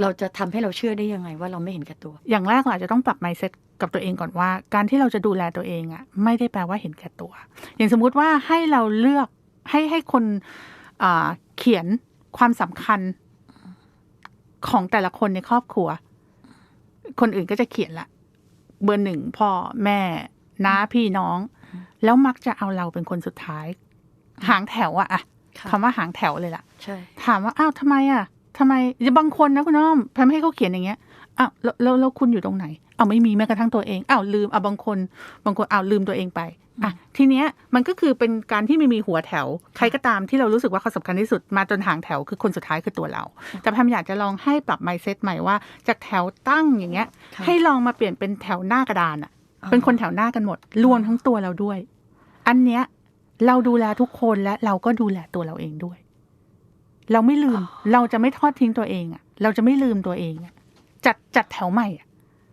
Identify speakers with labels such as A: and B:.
A: เราจะทำให้เราเชื่อได้ยังไงว่าเราไม่เห็นแก่ตัว
B: อย่างแรกเราอาจจะต้องปรับ mindset กับตัวเองก่อนว่า การที่เราจะดูแลตัวเองอะไม่ได้แปลว่าเห็นแก่ตัว อย่างสมมุติว่าให้เราเลือกให้ให้คนอ่าเขียนความสำคัญของแต่ละคนในครอบครัว คนอื่นก็จะเขียนละ เบอร์หนึ่งพ่อแม่น้าพี่น้อง แล้วมักจะเอาเราเป็นคนสุดท้าย หางแถวอะอะ
A: ค่ะ
B: คำว่าหางแถวเลยล่ะ
A: ใช่
B: ถามว่าอ้าวทำไมอะ ทำไมบางคนนะคุณน้อมทำให้เขาเขียนอย่างเงี้ยอ้าวแล้วแล้วแล้วคุณอยู่ตรงไหนอ้าวไม่มีแม้กระทั่งตัวเองอ้าวลืมอ้าวบางคน บางคนอ้าวลืมตัวเองไปอะทีเนี้ยมันก็คือเป็นการที่ไม่มีหัวแถว ใครก็ตามที่เรารู้สึกว่าเขาสำคัญที่สุดมาจนหางแถวคือคนสุดท้ายคือตัวเรา แต่แพมอยากจะลองให้ปรับ mindset ใหม่ว่าจากแถวตั้งอย่างเงี้ย
A: ค่ะ
B: ให้ลองมาเปลี่ยนเป็นแถวหน้ากระดานอะ เป็นคนแถวหน้ากันหมดรวมทั้งตัวเราด้วย อันเนี้ยเราดูแลทุกคนและเราก็ดูแลตัวเราเองด้วย เราไม่ลืม เราจะไม่ทอดทิ้งตัวเองอะเราจะไม่ลืมตัวเองอะจัดจัดแถวใหม่อะ